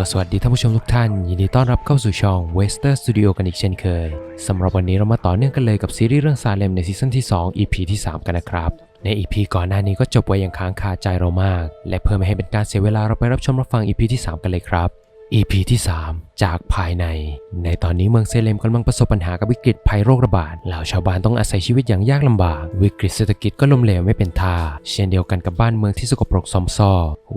ก็สวัสดีท่านผู้ชมทุกท่าน ยินดีต้อนรับเข้าสู่ช่อง Wester Studio กันอีกเช่นเคยสำหรับวันนี้เรามาต่อเนื่องกันเลยกับซีรีส์เรื่องซาเลมในซีซั่นที่ 2 EP ที่ 3 กันนะครับ ใน EP ก่อนหน้านี้ก็จบไว้อย่างค้างคาใจเรามาก และเพื่อไม่ให้เป็นการเสียเวลาเราไปรับชมรับฟัง EP ที่ 3 กันเลยครับ EP ที่ 3 จากภายใน ในตอนนี้เมืองเซเลมกำลังประสบปัญหากับวิกฤตภัยโรคระบาดเหล่าชาวบ้านต้องอาศัยชีวิตอย่างยากลำบาก วิกฤตเศรษฐกิจก็ล้มเหลวไม่เป็นท่า เช่นเดียวกันกับบ้านเมืองที่สกปรกซอมซอ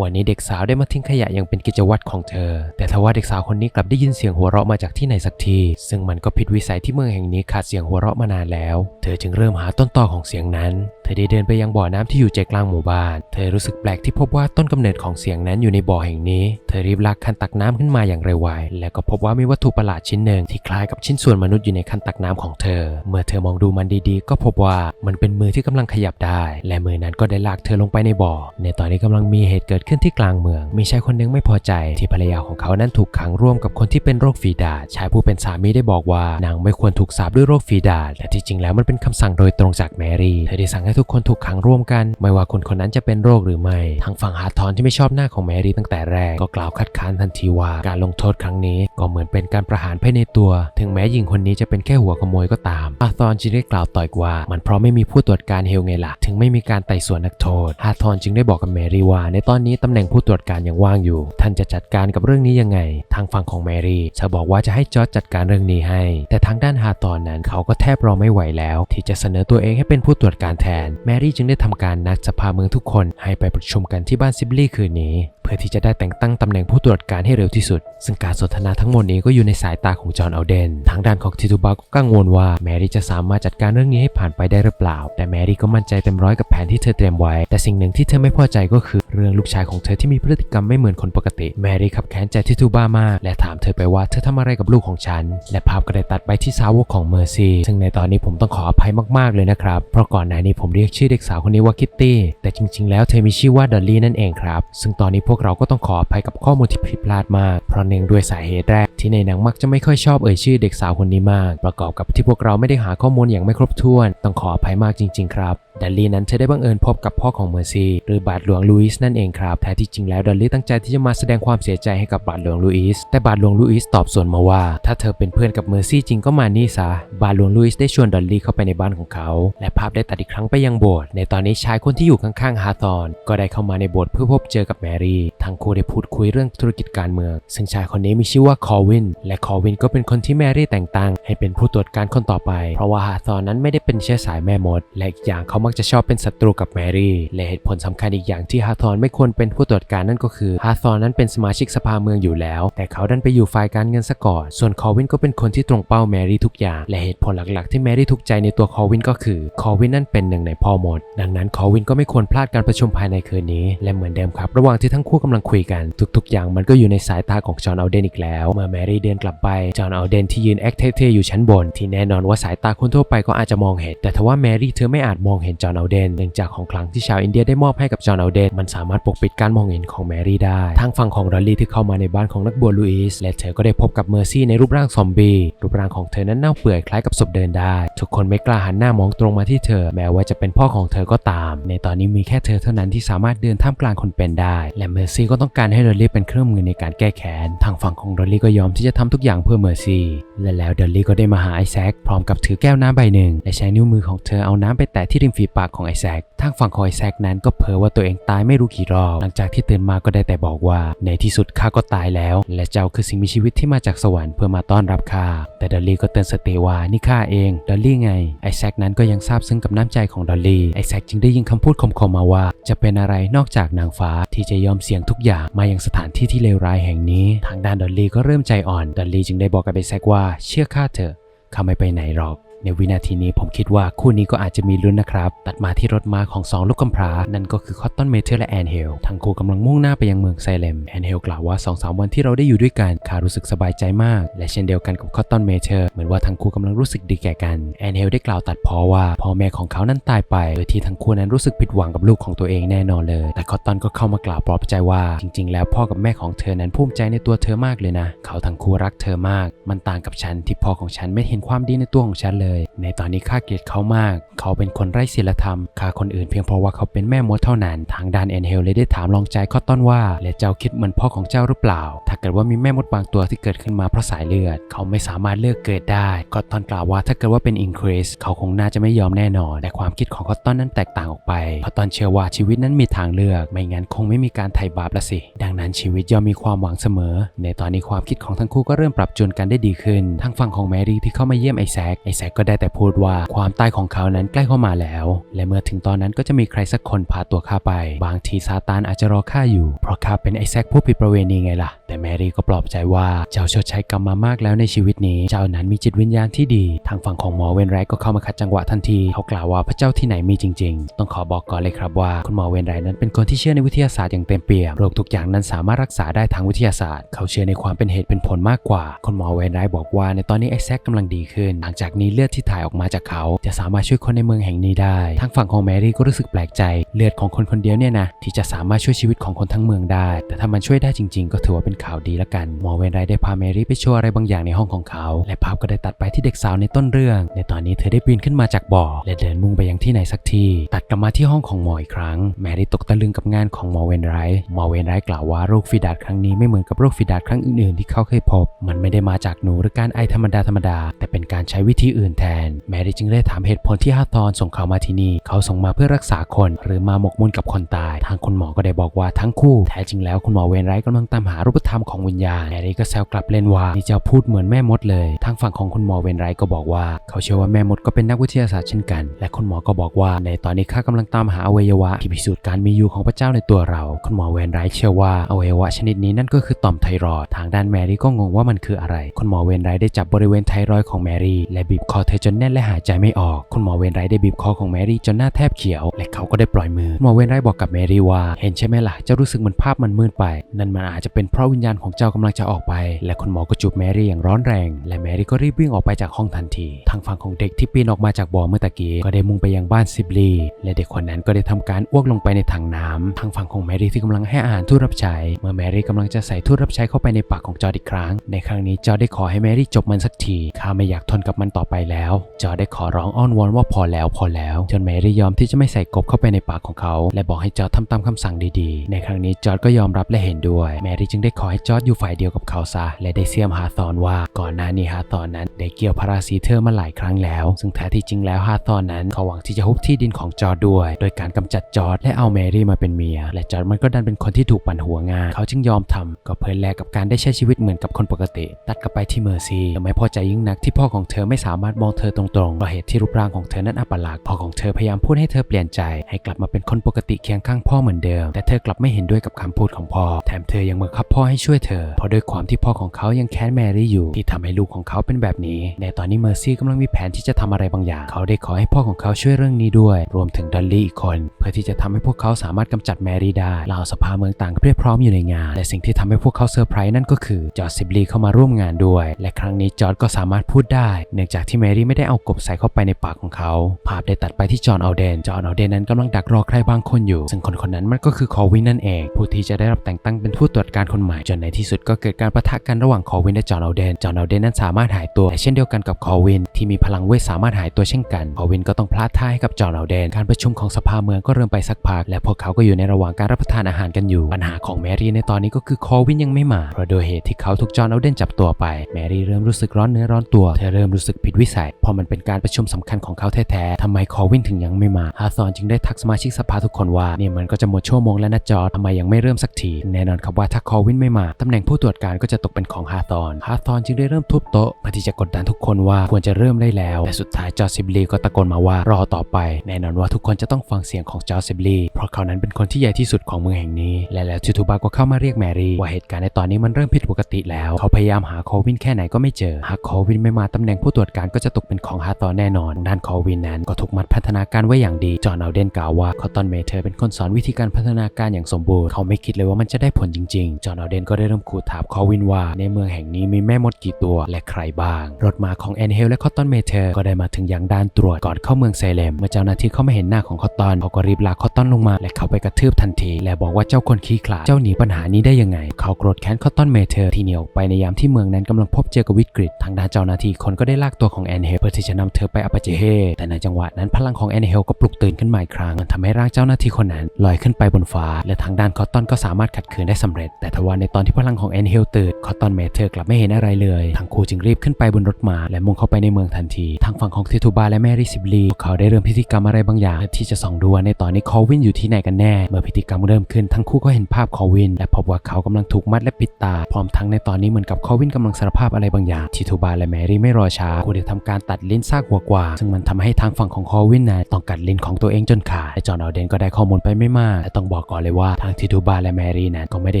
วันนี้เด็กสาวได้มาทิ้งขยะอย่างเป็นกิจวัตรของเธอ แต่ทว่าเด็กสาวคนนี้กลับได้ยินเสียงหัวเราะมาจากที่ไหนสักที ซึ่งมันก็ผิดวิสัยที่เมืองแห่งนี้ขาดเสียงหัวเราะมานานแล้ว เธอจึงเริ่มหาต้นตอของเสียงนั้น เธอได้เดินไปยังบ่อน้ำที่อยู่ใจกลางหมู่บ้าน เธอรู้สึกแปลกที่พบว่าต้นกำเนิดของเสียงนั้นอยู่ในบ่อแห่งนี้ เธอรีบลากคันตักน้ำขึ้นมาอย่างเร็วไวและก็พบว่ามีวัตถุประหลาดชิ้นหนึ่งที่คล้ายกับชิ้นส่วนมนุษย์อยู่ในคันตักน้ำของเธอ เมื่อเธอมองดูมันดีๆ ก็พบว่ามันเป็นมือที่กำลังขยับได้ และมือนั้นก็ได้ลากเธอลงไปในบ่อ ในตอนนี้กำลังมีเหตุเกิดขึ้นที่กลางเมือง มีชายคนหนึงไม่พอใจที่ภรรยาของเขานั้นถูกขังร่วมกับคนที่เป็นโรคฝีดาษชายผู้เป็นสามีได้บอกว่านางไม่ควรถูกสาปด้วยโรคฝีดาษและที่จริงแล้วมันเป็นคำสั่งโดยตรงจากแมรี่เธอได้สั่งให้ทุกคนถูกขังร่วมกัน ไม่ว่าคนคนนั้นจะเป็นโรคหรือไม่ทางฝั่งฮาร์ทอนที่ไม่ชอบหน้าของแมรี่ตั้งแต่แรกก็กล่าวคัดค้านทันทีว่าการลงโทษครั้งนี้ก็เหมือนเป็นการประหารภายในตัว ถึงแม้หญิงคนนี้จะเป็นแค่หัวขโมยก็ตามฮาร์ทอนจึงได้กล่าวต่อยว่า มันเพราะไม่มีผู้ตรวจการเฮลไงล่ะ ถึงไม่มีการไต่สวนนักโทษฮาร์ทอนจึงได้บอกกับแมรี่ว่า ในตอนนี้ตำแหน่งผู้ตรวจการยังว่างอยู่ ท่านจะจัดการกับเรื่องนี้ยังไง ทางฝั่งของแมรี่เธอบอกว่าจะให้จอร์จจัดการเรื่องนี้ให้ แต่ทางด้านฮาร์ทอนนั้นเขาก็แทบรอไม่ไหวแล้ว ที่จะเสนอตัวเองให้เป็นผู้ตรวจการแทน แมรี่จึงได้ทำการนัดสภาเมืองทุกคนให้ไปประชุมกันที่บ้านซิบลี่คืนนี้ พื่อที่จะได้แต่งตั้งตำแหน่งผู้ตรวจการให้เร็วที่สุด ซึ่งการสนทนาทั้งหมดนี้ก็อยู่ในสายตาของจอห์นเอัลเดน ทางด้านของทิทูบาก็กังวลว่าแมรี่จะสามารถจัดการเรื่องนี้ให้ผ่านไปได้หรือเปล่า แต่แมรี่ก็มั่นใจเต็มร้อยกับแผนที่เธอเตรียมไว้ แต่สิ่งหนึ่งที่เธอไม่พอใจก็คือ เรื่องลูกชายของเธอที่มีพฤติกรรมไม่เหมือนคนปกติ แมรี่ขับแค้นใจทิทูบามาก และถามเธอไปว่าเธอทำอะไรกับลูกของฉัน และภาพก็ได้ตัดไปที่สาวกของเมอร์ซี่ ซึ่งในตอนนี้ผมต้องขออภัยมากๆเลยนะครับ เพราะก่อนหน้านี้ผมเรียกชื่อเด็กสาวคนนี้ว่าคิตตี้ แต่จริง ๆ แล้วเธอมีชื่อว่าดอลลี่นั่นเองครับ ซึ่งตอนนี้พวกเราก็ต้องขออภัยกับข้อมูลที่ผิดพลาดมาก เพราะเนื่องด้วยสาเหตุแรกที่ในหนังมักจะไม่ค่อยชอบเอ่ยชื่อเด็กสาวคนนี้มาก ประกอบกับที่พวกเราไม่ได้หาข้อมูลอย่างไม่ครบถ้วน ต้องขออภัยมากจริง ๆ ครับดอลลี่นั้นเธอได้บังเอิญพบกับพ่อของเมอร์ซีหรือบาทหลวงลุยส์นั่นเองครับแท้ที่จริงแล้วดอลลี่ตั้งใจที่จะมาแสดงความเสียใจให้กับบาทหลวงลุยส์แต่บาทหลวงลุยส์ตอบสวนมาว่า ถ้าเธอเป็นเพื่อนกับเมอร์ซี่จริงก็มานี่ซะบาทหลวงลุยส์ได้ชวนดอลลี่เข้าไปในบ้านของเขา และภาพได้ตัดอีกครั้งไปยังโบสถ์ในตอนนี้ชายคนที่อยู่ข้างๆฮาร์ทอนก็ได้เข้ามาในโบสถ์เพื่อพบเจอกับแมรี่ทั้งคู่ได้พูดคุยเรื่องธุรกิจการเมือง ซึ่งชายคนนี้มีชื่อว่าคอวิน และคอวินก็เป็นคนที่แมรี่แต่งตั้ง ให้เป็นผู้ตรวจการคนต่อไป เพราะว่าฮาร์ทอนนั้นไม่ได้เป็นเชื้อสายแม่มด และอีกอย่างเขามักจะชอบเป็นศัตรูกับแมรี่ และเหตุผลสำคัญอีกอย่างที่ฮาร์ทอนไม่ควรเป็นผู้ตรวจการนั่นก็คือฮาร์ทอนนั้นเป็นสมาชิกสภาเมืองอยู่แล้ว แต่เขาดันไปอยู่ฝ่ายการเงินซะก่อน ส่วนคอวินก็เป็นคนที่ตรงเป้าแมรี่ทุกอย่าง และเหตุผลหลักๆ ที่แมรี่ถูกใจในตัวคอวินก็คือ คอวินนั่นเป็นหนึ่งในพ่อมด ดังนั้นคอวินก็ไม่ควรพลาดการประชุมภายในคืนนี้ และเหมือนเดิมครับ ระหว่างที่ทั้งคู่กำลังคุยกันทุกๆ อย่างมันก็อยู่ในสายตาของจอห์นอัลเดนอีกแล้ว เมื่อแมรี่เดินกลับไปจอห์นอัลเดนที่ยืนแอคเท่ๆอยู่ชั้นบน ที่แน่นอนว่าสายตาคนทั่วไปก็อาจจะมองเห็น แต่ทว่าแมรี่เธอไม่อาจมองเห็นจอห์นอัลเดนเนื่องจากของขลังที่ชาวอินเดียได้มอบให้กับจอห์นอัลเดนมันสามารถปกปิดการมองเห็นของแมรี่ได้ทางฝั่งของดอลลี่ที่เข้ามาในบ้านของนักบวชลูอิสและเธอก็ได้พบกับเมอร์ซี่ในรูปร่างซอมบี้รูปร่างของเธอนั้นเน่าเปื่อยคล้ายกับศพเดินได้ ทุกคนไม่กล้าหันหน้ามองตรงมาที่เธอ แม้ว่าจะเป็นพ่อของเธอก็ตาม ในตอนนี้มีแค่เธอเท่านั้นที่สามารถเดินท่ามกลางคนเป็นได้ และเมออร์ซี่ก็ต้องการให้เดอลลี่เป็นเครื่องมือในการแก้แค้น ทางฝั่งของเดอลลี่ก็ยอมที่จะทำทุกอย่างเพื่อเมอร์ซี่ และแล้วเดอลลี่ก็ได้มาหาไอแซคพร้อมกับถือแก้วน้ำใบหนึ่ง และใช้นิ้วมือของเธอเอาน้ำไปแตะที่ริมฝีปากของไอแซค ทางฝั่งของไอแซคนั้นก็เผยว่าตัวเองตายไม่รู้กี่รอบ หลังจากที่ตื่นมาก็ได้แต่บอกว่า ในที่สุดข้าก็ตายแล้ว และเจ้าคือสิ่งมีชีวิตที่มาจากสวรรค์เพื่อมาต้อนรับข้า แต่เดอลลี่ก็เตือนสเตว่านี่ข้าเอง เดอลลี่ไง ไอแซคนั้นก็ยังซาบซึ้งกับน้ำใจของดอลลี่ ไอแซคจึงได้ยินคำพูดคมๆมาว่า จะเป็นอะไรนอกจากนางฟ้าที่จะยอมเสียงทุกอย่างมายังสถานที่ที่เลวร้ายแห่งนี้ ทางด้านดอลลี่ก็เริ่มใจอ่อน ดอลลี่จึงได้บอกกับไอแซกว่าเชื่อข้าเถอะข้าไม่ไปไหนหรอก ในวินาทีนี้ผมคิดว่าคู่นี้ก็อาจจะมีลุ้นนะครับ ตัดมาที่รถม้าของ 2 ลูกกำพร้า นั่นก็คือคอตตอนเมเทอร์และแอนเฮลทั้งคู่กำลังมุ่งหน้าไปยังเมืองไซเลมแอนเฮลกล่าวว่า 2-3 วันที่เราได้อยู่ด้วยกันข้ารู้สึกสบายใจมาก และเช่นเดียวกันกับคอตตอนเมเทอร์เหมือนว่าทั้งคู่กำลังรู้สึกดีแก่กันแอนเฮลได้กล่าวตัดพ้อว่าพ่อแม่ของเขานั้นตายไปโดยที่ทั้งคู่นั้นรู้สึกผิดหวังกับลูกของตัวเองแน่นอนเลย แต่คอตตอนก็เข้ามากล่าวปลอบใจว่า จริง ๆ แล้วพ่อกับแม่ของเธอนั้นภูมิใจในตัวเธอมากเลยนะ เขาทั้งคู่รักเธอมาก มันต่างกับฉันที่พ่อของฉันไม่เห็นความดีในตัวของฉันเลยเลย ในตอนนี้ข้าเกลียดเขามาก เขาเป็นคนไร้ศีลธรรมฆ่าคนอื่นเพียงเพราะว่าเขาเป็นแม่มดเท่านั้น ทางด้านแอนเฮลเลยได้ถามลองใจคอตตอนว่า และเจ้าคิดเหมือนพ่อของเจ้าหรือเปล่า ถ้าเกิดว่ามีแม่มดบางตัวที่เกิดขึ้นมาเพราะสายเลือด เขาไม่สามารถเลือกเกิดได้คอตตอนกล่าวว่าถ้าเกิดว่าเป็นอินคริสเขาคงน่าจะไม่ยอมแน่นอน แต่ความคิดของคอตตอนนั้นแตกต่างออกไปคอตตอนเชื่อว่าชีวิตนั้นมีทางเลือก ไม่งั้นคงไม่มีการไถ่บาปละสิ ดังนั้นชีวิตย่อมมีความหวังเสมอ ในตอนนี้ความคิดของทั้งคู่ก็เริ่มปรับจูนกันได้ดีขึ้นทางฝั่งของแมรี่ที่เข้ามาเยี่ยมไอแซคไอแซคก็ได้แต่พูดว่าความตายของเขานั้นใกล้เข้ามาแล้ว และเมื่อถึงตอนนั้นก็จะมีใครสักคนพาตัวข้าไป บางทีซาตานอาจจะรอข้าอยู่ เพราะข้าเป็นไอแซคผู้ผิดประเวณีไงล่ะแต่แมรี่ก็ปลอบใจว่าเจ้าชดใช้กรรมมามากแล้วในชีวิตนี้ เจ้านั้นมีจิตวิญญาณที่ดี ทางฝั่งของหมอเวนไรก็เข้ามาขัดจังหวะทันที เขากล่าวว่าพระเจ้าที่ไหนมีจริง ๆ ต้องขอบอกก่อนเลยครับว่า คุณหมอเวนไรนั้นเป็นคนที่เชื่อในวิทยาศาสตร์อย่างเต็มเปี่ยม โรคทุกอย่างนั้นสามารถรักษาได้ทางวิทยาศาสตร์ เขาเชื่อในความเป็นเหตุเป็นผลมากกว่า คุณหมอเวนไรบอกว่าในตอนนี้ไอแซคกำลังดีขึ้น หลังจากนี้เลือดที่ถ่ายออกมาจากเขา จะสามารถช่วยคนในเมืองแห่งนี้ได้ ทางฝั่งของแมรี่ก็รู้สึกแปลกใจ เลือดของคนคนเดียวเนี่ยนะที่จะสามารถช่วยชีวิตของคนทั้งเมืองได้ แต่ถ้ามันช่วยได้จริง ๆ ก็ถือว่าเป็นข่าวดีละกันหมอเวนไรท์ได้พาแมรี่ไปโชว์อะไรบางอย่างในห้องของเขา และภาพก็ได้ตัดไปที่เด็กสาวในต้นเรื่อง ในตอนนี้เธอได้ปีนขึ้นมาจากบ่อ และเดินมุ่งไปยังที่ไหนสักที่ ตัดกลับมาที่ห้องของหมออีกครั้ง แมรี่ตกตะลึงกับงานของหมอเวนไรท์หมอเวนไรท์กล่าวว่าโรคฝีดาษครั้งนี้ไม่เหมือนกับโรคฝีดาษครั้งอื่นๆที่เขาเคยพบ มันไม่ได้มาจากหนูหรือการไอธรรมดาธรรมดา แต่เป็นการใช้วิธีอื่นแทน แมรี่จึงได้ถามเหตุผลที่ฮาทอนส่งเขามาที่นี่ เขาส่งมาเพื่อรักษาคน หรือมาหมกมุ่นกับคนตาย ทางคุณหมอก็ได้บอกว่าทั้งคู่แท้จริงแล้วคุณหมอเวนไรกำลังตามหารูปธรรมของวิญญาณแมรี่ก็แซวกลับเล่นว่านี่เจ้าพูดเหมือนแม่มดเลย ทางฝั่งของคุณหมอเวนไรก็บอกว่า เขาเชื่อว่าแม่มดก็เป็นนักวิทยาศาสตร์เช่นกัน และคุณหมอก็บอกว่าในตอนนี้ข้ากำลังตามหาอวัยวะที่พิสูจน์การมีอยู่ของพระเจ้าในตัวเรา คุณหมอเวนไรเชื่อว่าอวัยวะชนิดนี้นั่นก็คือต่อมไทรอยด์ทางด้านแมรี่ก็งงว่ามันคืออะไร คุณหมอเวนไรได้จับบริเวณไทรอยด์ของแมรี่และบีบคอเธอจนแน่นและหายใจไม่ออก คุณหมอเวนไรได้บีบคอของแมรี่จนหน้าแทบเขียว และเขาก็ได้ปล่อยมือหมอเวนไรบอกกับแมรี่ว่า เห็นใช่ไหมล่ะเจ้ารู้สึกเหมือนภาพมันมืดไป นั่นมันอาจจะเป็นเพราะวิญญาณของเจ้ากำลังจะออกไป และคุณหมอก็จูบแมรี่อย่างร้อนแรง และแมรี่ก็รีบวิ่งออกไปจากห้องทันที ทางฝั่งของเด็กที่ปีนออกมาจากบ่อเมื่อตะกี้ก็ได้มุ่งไปยังบ้านซิบลีและเด็กคนนั้นก็ได้ทำการอ้วกลงไปในถังน้ำทางฝั่งของแมรี่ที่กำลังให้อาหารทูตรับใช้ เมื่อแมรี่กำลังจะใส่ทูตรับใช้เข้าไปในปากของจอร์ดอีกครั้ง ในครั้งนี้จอร์ดได้ขอให้แมรี่จบมันสักที ข้าไม่อยากทนกับมันต่อไปแล้ว จอร์ดได้ขอร้องอ้อนวอนว่าพอแล้วพอแล้ว จนแมรี่ยอมที่จะไม่ใส่กบเข้าไปในปากของเขา และบอกให้จอร์ดทำตามคำสั่งดีๆ ในครั้งนี้จอร์ดก็ยอมรับและเห็นด้วย แมรี่จึงได้ขอให้จอร์ดอยู่ฝ่ายเดียวกับเขาซะ และได้เสียมฮาธอนว่าก่อนหน้านี้ฮาธอนนั้นได้เกี่ยวพาราซีเธอร์มาหลายครั้งแล้ว ซึ่งแท้ที่จริงแล้วฮาธอนนั้นเขาหวังที่จะฮุบที่ดินของจอร์ดด้วย โดยการกำจัดจอร์ดและเอาแมรี่มาเป็นเมีย และจอร์ดมันก็ดันเป็นคนที่ถูกปั่นหัวงาน เขาจึงยอมทำก็เพื่อแลกกับการได้ใช้ชีวิตเหมือนกับคนปกติ ตัดกลับไปที่เมอร์ซี่แต่ไม่พอใจยิ่งนักที่พ่อของเธอไม่สามารถมองเธอตรงๆเพราะเหตุที่รูปร่างของเธอนั้นอัปลักษณ์พ่อของเธอพยายามพูดให้เธอเปลี่ยนใจ ให้กลับมาเป็นคนปกติเคียงข้างพ่อเหมือนเดิม แต่เธอกลับไม่เห็นด้วยกับคำพูดของพ่อ แถมเธอยังบังคับพ่อให้ช่วยเธอ เพราะด้วยความที่พ่อของเขายังแค้นแมรี่อยู่ ที่ทำให้ลูกของเขาเป็นแบบนี้ ในตอนนี้เมอร์ซี่กำลังมีแผนที่จะทำอะไรบางอย่าง เขาได้ขอให้พ่อของเขาช่วยเรื่องนี้ด้วย รวมถึงดอลลี่อีกคน เพื่อที่จะทำให้พวกเขาสามารถกำจัดแมรี่ได้เหล่าสภาเมืองต่างเพียบพร้อมอยู่ในงาน และสิ่งที่ทำให้พวกเขาเซอร์ไพรส์นั่นก็คือจอร์จซิบลีเข้ามาร่วมงานด้วย และครั้งนี้จอร์จก็สามารถพูดได้เนื่องจากที่แมรี่ไม่ได้เอากบใส่เข้าไปในปากของเขา ภาพได้ตัดไปที่จอห์นเอาเดนจอห์นเอาเดนนั้นกำลังดักรอใครบางคนอยู่ ซึ่งคนคนนั้นมันก็คือคอวินนั่นเอง ผู้ที่จะได้รับแต่งตั้งเป็นผู้ตรวจการคนใหม่จนในที่สุดก็เกิดการประทะกันระหว่างคอวินและจอห์นเอาเดน จอห์นเอาเดนนั้นสามารถหายตัวแต่เช่นเดียวกันกับคอวินที่มีพลังเวทสามารถหายตัวเช่นกัน คอวินก็ต้องพลาดท่าให้กับจอห์นเอาเดน การประชุมของสภาเมืองก็เริ่มไปสักพัก และพวกเขาก็อยู่ในระหว่างการรับประทานอาหารกันอยู่ ปัญหาของแมรี่ในตอนนี้ก็คือคอวินยังไม่มา เพราะโดยเหตุที่เขาถูกจอห์นเอาเดนจับตัวไป แมรี่เริ่มรู้สึกร้อนเนื้อร้อนตัว เธอเริ่มรู้สึกผิดวิสัย เพราะมันเป็นการประชุมสำคัญของเขาแท้ๆทำไมคอวินถึงยังไม่มาฮาซอนจึงได้ทักสมาชิกสภาทุกคนว่านี่มันก็จะหมดชั่วโมงแล้วนะจอร์ทำไมยังไม่เริ่มสักทีแน่นอนครับว่าถ้าคอวินไม่มา ตำแหน่งผู้ตรวจการก็จะตกเป็นของฮาซอนฮาซอนจึงได้เริ่มทุบโต๊ะเพื่อที่จะกดดันทุกคนว่าควรจะเริ่มได้แล้ว แต่สุดท้ายจอร์ซิบลีก็ตะโกนมาว่ารอต่อไป แน่นอนว่าทุกคนจะต้องฟังเสียงของจอร์ซิบลีเพราะเขานั้นเป็นคนที่ใหญ่ที่สุดของเมืองแห่งนี้ และแล้วทูทูบาก็เข้ามาเรียกแมรี่ว่าเหตุการณ์ในตอนนี้มันเริ่มผิดปกติแล้ว เขาพยายามหาคอวินแค่ไหนก็ไม่เจอ หากคอวินไม่มาตำแหน่งผู้ตรวจการก็จะตกเป็นของฮาตอนแน่นอน ด้านคอวินนั้นก็ถูกมัดพัฒนาการไว้อย่างดี จอห์นเอาเดนกล่าวว่าคอตตอนเมเธอเป็นคนสอนวิธีการพัฒนาการอย่างสมบูรณ์ เขาไม่คิดเลยว่ามันจะได้ผลจริงๆ จอห์นเอาเดนก็ได้เริ่มขูดถามคอวินว่า ในเมืองแห่งนี้มีแม่มดกี่ตัวและใครบ้าง รถมาของแอนเฮลและคอตตอนเมเธอร์ก็ได้มาถึงยังด้านตรวจก่อนเข้าเมืองเซเลมเมื่อเจ้าหน้าที่เขาไม่เห็นหน้าของคอตตอนเขาก็รีบลากคอตตอนลงมา และเข้าไปกระทืบทันที และบอกว่าเจ้าคนขี้ขลาดเจ้าหนีปัญหานี้ได้ยังไง เขาโกรธแค้นคอตตอนเมเธอร์ที่เหนีออกไปในยามที่เมืองนั้นกำลังพบเจอกับวิกฤตทางด้านเจ้าหน้าที่คนก็ได้ลากตัวของแอนเฮลเพื่อที่จะนำเธอไปอปเจเฮแต่ในจังหวะนั้นพลังของแอนเฮลก็ปลุกตื่นขึ้นมาอีกครั้งมันทำให้ร่างเจ้าหน้าที่คนนั้นลอยขึ้นไปบนฟ้า และทางด้านคอตตอนก็สามารถขัดขืนได้สำเร็จ แต่ทว่าในตอนที่พลังของแอนเฮลตื่นคอตตอนเมเธอกลับไม่เห็นอะไรเลยทั้งคู่จึงรีบขึ้นไปบนรถม้าและมุ่งเข้าไปในเมืองทันที ทางฝั่งของเททูบาและแมรี่ซิบลีพวกเขาได้เริ่มพิธีกรรมอะไรบางอย่างที่จะส่องดูว่าในตอนนี้คอวินอยู่ที่ไหนกันแน่ เมื่อพิธีกรรมเริ่มขึ้นทั้งคู่ก็เห็นภาพคอวิน และพบว่าเขากำลังถูกมัดและปิดตา พร้อมทั้งในตอนนี้เหมือนกับคอวินกำลังสารภาพอะไรบางอย่างทีทูบาและแมรี่ไม่รอช้าคู่ได้ทำการตัดลิ้นซากหัวกวาซึ่งมันทำให้ทางฝั่งของคอวินนั้นต้องกัดลิ้นของตัวเองจนขาดและจอห์นอเดนก็ได้ข้อมูลไปไม่มากและต้องบอกก่อนเลยว่าทางทีทูบาและแมรี่นั้นก็ไม่ได้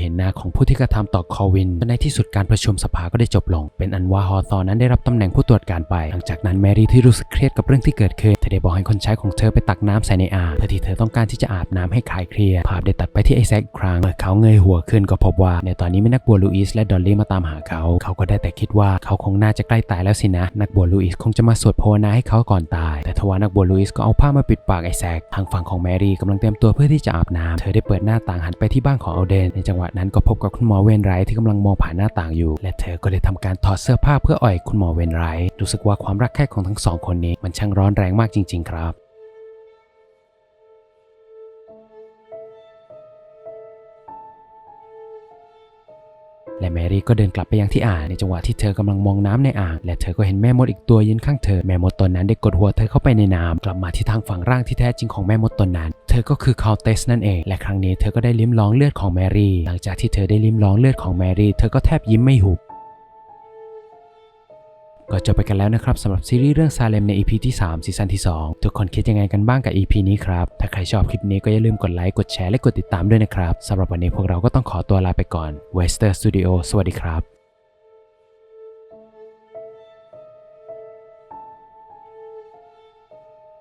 เห็นหน้าของผู้ที่กระทำต่อคอวินจนในที่สุดการประชุมสภาก็ได้จบลง เป็นอันว่าฮอธอร์นั้นได้รับตำแหน่งผู้ตรวจการไป หลังจากนั้นแมรี่ที่รู้สึกเครียดกับเรื่องที่เกิดขึ้นเธอได้บอกให้คนใช้ของเธอไปตักน้ำใส่ในอ่างเพื่อที่เธอต้องการที่จะอาบน้ำให้คลายเครียดภาพได้ตัดไปที่ไอแซคอีกครั้งเมื่อเขาเงยหัวขึ้นก็พบว่า ในตอนนี้มีนักบัวลูอิสและดอลลี่มาตามหาเขา เขาก็ได้แต่คิดว่าเขาคงน่าจะใกล้ตายแล้วสินะ นักบัวลูอิสคงจะมาสวดภาวนาให้เขาก่อนตาย แต่ทว่านักบัวลูอิสก็เอาผ้ามาปิดปากไอแซคทางฝั่งของแมรี่กำลังเตรียมตัวเพื่อที่จะอาบน้ำเธอได้เปิดหน้าต่างหันไปที่บ้านของเอาเดนในจังหวะนั้นก็พบกับคุณหมอเวนไรที่กำลังมองผ่านหน้าต่างอยู่ และเธอก็ได้ทำการถอดเสื้อผ้าเพื่ออ่อยคุณหมอเวนไรรู้สึกว่าความรักแค่ของทั้งสองคนนี้มันช่างร้อนแรงมากจริง ๆ ครับ และแมรี่ก็เดินกลับไปยังที่อ่างในจังหวะที่เธอกำลังมองน้ำในอ่าง และเธอก็เห็นแม่มดอีกตัวยืนข้างเธอ แม่มดตนนั้นได้กดหัวเธอเข้าไปในน้ำกลับมาที่ทางฝั่งร่างที่แท้จริงของแม่มดตนนั้น เธอก็คือคาวเตสนั่นเอง และครั้งนี้เธอก็ได้ลิ้มลองเลือดของแมรี่ หลังจากที่เธอได้ลิ้มลองเลือดของแมรี่ เธอก็แทบยิ้มไม่หุบ ก็จบไปกันแล้วนะครับสำหรับซีรีส์เรื่องซาเลมใน EP ที่ 3 ซีซั่นที่ 2 ทุกคนคิดยังไงกันบ้างกับ EP นี้ครับ ถ้าใครชอบคลิปนี้ก็อย่าลืมกดไลค์ กดแชร์และกดติดตามด้วยนะครับสำหรับวันนี้พวกเราก็ต้องขอตัวลาไปก่อน Wester Studio สวัสดีครับ